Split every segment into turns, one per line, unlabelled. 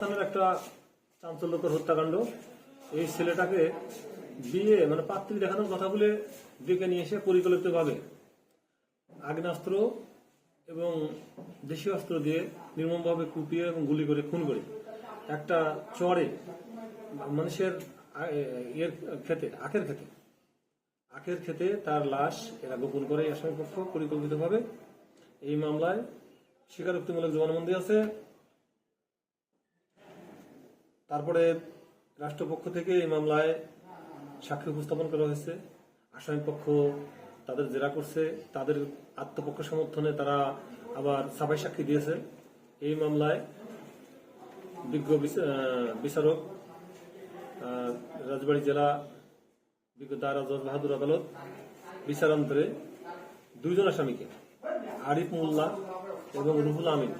একটা চাঞ্চল্যকর হত্যাকাণ্ড। এই ছেলেটাকে বিয়ে মানে পাত্রী দেখানোর কথা বলে ডেকে নিয়ে এসে পরিকল্পিতভাবে আগ্নেয়াস্ত্র এবং দেশীয় অস্ত্র দিয়ে নির্মমভাবে কুপিয়ে এবং গুলি করে, খুন করে। একটা চরে, মানুষের ইয়ের খেতে আখের খেতে আখের খেতে তার লাশ এরা গোপন করে আসামি পক্ষ পরিকল্পিতভাবে। এই মামলায় স্বীকারোক্তিমূলক জবানবন্দি আছে। তারপরে রাষ্ট্রপক্ষ থেকে এই মামলায় সাক্ষী উপস্থাপন করা হয়েছে। আসামি পক্ষ তাদের জেরা করছে, তাদের আত্মপক্ষ সমর্থনে তারা আবার সাফাই সাক্ষী দিয়েছে। এই মামলায় বিজ্ঞ বিচ- বিচারক রাজবাড়ী জেলা বিজ্ঞ দারা জজ বাহাদুর আদালত, বিচারান্তরে দুইজন আসামিকে, আরিফ মোল্লা এবং রুহুল আমিন,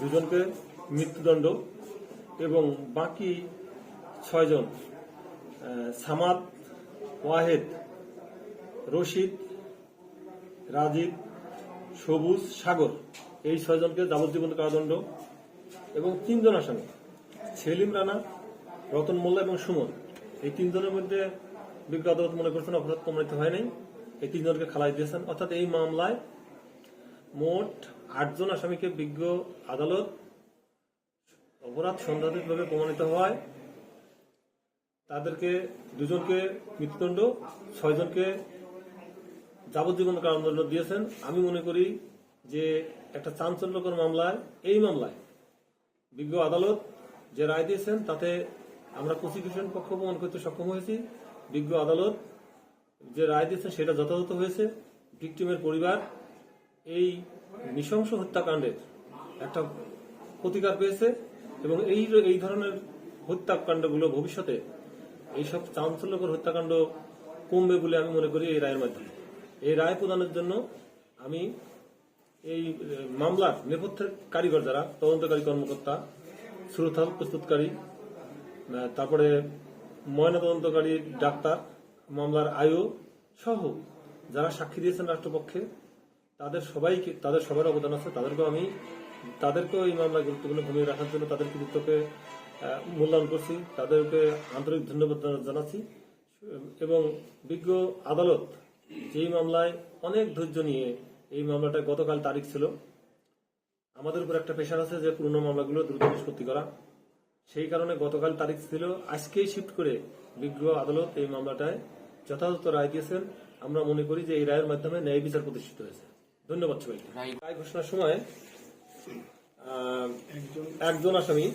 দুজনকে মৃত্যুদণ্ড এবং বাকি ছয়জন সামাদ, ওয়াহেদ, রশিদ, রাজীব, সবুজ, সাগর, এই ছয়জনকে যাবজ্জীবন কারাদণ্ড এবং তিনজন আসামি, সেলিম রানা, রতন মোল্লা এবং সুমন। এই তিনজনের মধ্যে বিজ্ঞ আদালত মনে করছেন অপরাধ প্রমাণিত হয় নাই। এই তিনজনকে খালাই দিয়েছেন। অর্থাৎ এই মামলায় মোট আটজন আসামিকে বিজ্ঞ আদালত অপরাধ সন্দেহাতীতভাবে প্রমাণিত হওয়ায় তাদেরকে দুজনকে মৃত্যুদণ্ড, ছয়জনকে যাবজ্জীবন কারাদণ্ড দিয়েছেন। আমি মনে করি যে একটা চাঞ্চল্যকর মামলায়, এই মামলায় বিজ্ঞ আদালত যে রায় দিয়েছেন তাতে আমরা প্রসিকিউশন পক্ষ প্রমাণ করতে সক্ষম হয়েছি। বিজ্ঞ আদালত যে রায় দিয়েছেন সেটা যথাযথ হয়েছে। ভিকটিমের পরিবার এই নৃশংস হত্যাকাণ্ডের একটা প্রতিকার পেয়েছে। এবং এই এই ধরনের হত্যাকাণ্ডগুলো ভবিষ্যতে এইসব চাঞ্চল্যকর হত্যাকাণ্ড কমবে বলে আমি মনে করি এই রায়ের মাধ্যমে। এই রায় প্রদানের জন্য আমি এই মামলার নেপথ্যের কারিগর যারা, তদন্তকারী কর্মকর্তা শ্রোতাল প্রস্তুতকারী তারপরে ময়না তদন্তকারী ডাক্তার, মামলার আয়ু সহ যারা সাক্ষী দিয়েছেন রাষ্ট্রপক্ষে, তাদের সবাইকে, তাদের সবার অবদান আছে, তাদেরকেও আমি তাদেরকেও এই মামলায় গুরুত্বপূর্ণ ভূমিকা রাখার জন্য তাদের কৃতিত্বকে মূল্যায়ন করছি। তাদেরকে আন্তরিক ধন্যবাদ জানাচ্ছি। এবং বিজ্ঞ আদালত যেই মামলায় অনেক ধৈর্য নিয়ে এই মামলাটা গতকাল তারিখ ছিল আমাদের উপর একটা প্রেশার আছে যে পুরনো মামলাগুলো দ্রুত নিষ্পত্তি করা। সেই কারণে গতকাল তারিখ ছিল আজকেই শিফট করে বিজ্ঞ আদালত এই মামলাটায় যথাযথ রায় দিয়েছেন। আমরা মনে করি যে এই রায়ের মাধ্যমে ন্যায় বিচার প্রতিষ্ঠিত হয়েছে। ধন্যবাদ সবাইকে। রায় ঘোষণার সময় একজন আসামি।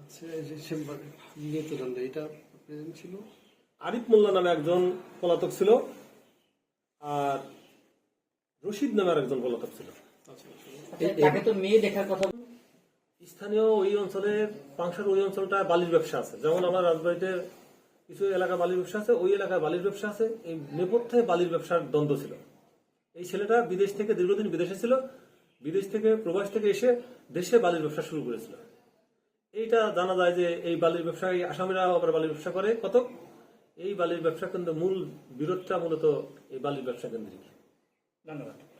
আচ্ছা এই যে চেম্বার মৃত্যুদণ্ড এটা ছিল?
আরিফ মোল্লা নামে একজন পলাতক ছিল আর রশিদ নামে একজন পলাতক ছিল।
তাকে তো মেয়ে দেখার কথা
স্থানীয় ওই অঞ্চলের পাংশার ওই অঞ্চলটা বালির ব্যবসা আছে। যেমন আমার রাজবাড়িতে কিছু এলাকা বালির ব্যবসা আছে ওই এলাকায় বালির ব্যবসা আছে এই নেপথ্যে বালির ব্যবসার দ্বন্দ্ব ছিল। এই ছেলেটা বিদেশ থেকে দীর্ঘদিন বিদেশে ছিল বিদেশ থেকে, প্রবাস থেকে এসে দেশে বালির ব্যবসা শুরু করেছিল। এইটা জানা যায় যে এই বালির ব্যবসায় আসামিরা আবার বালির ব্যবসা করে। কত? এই বালির ব্যবসা কিন্তু মূল বিরোধটা মূলত এই বালির ব্যবসা কেন্দ্রিক।
ধন্যবাদ।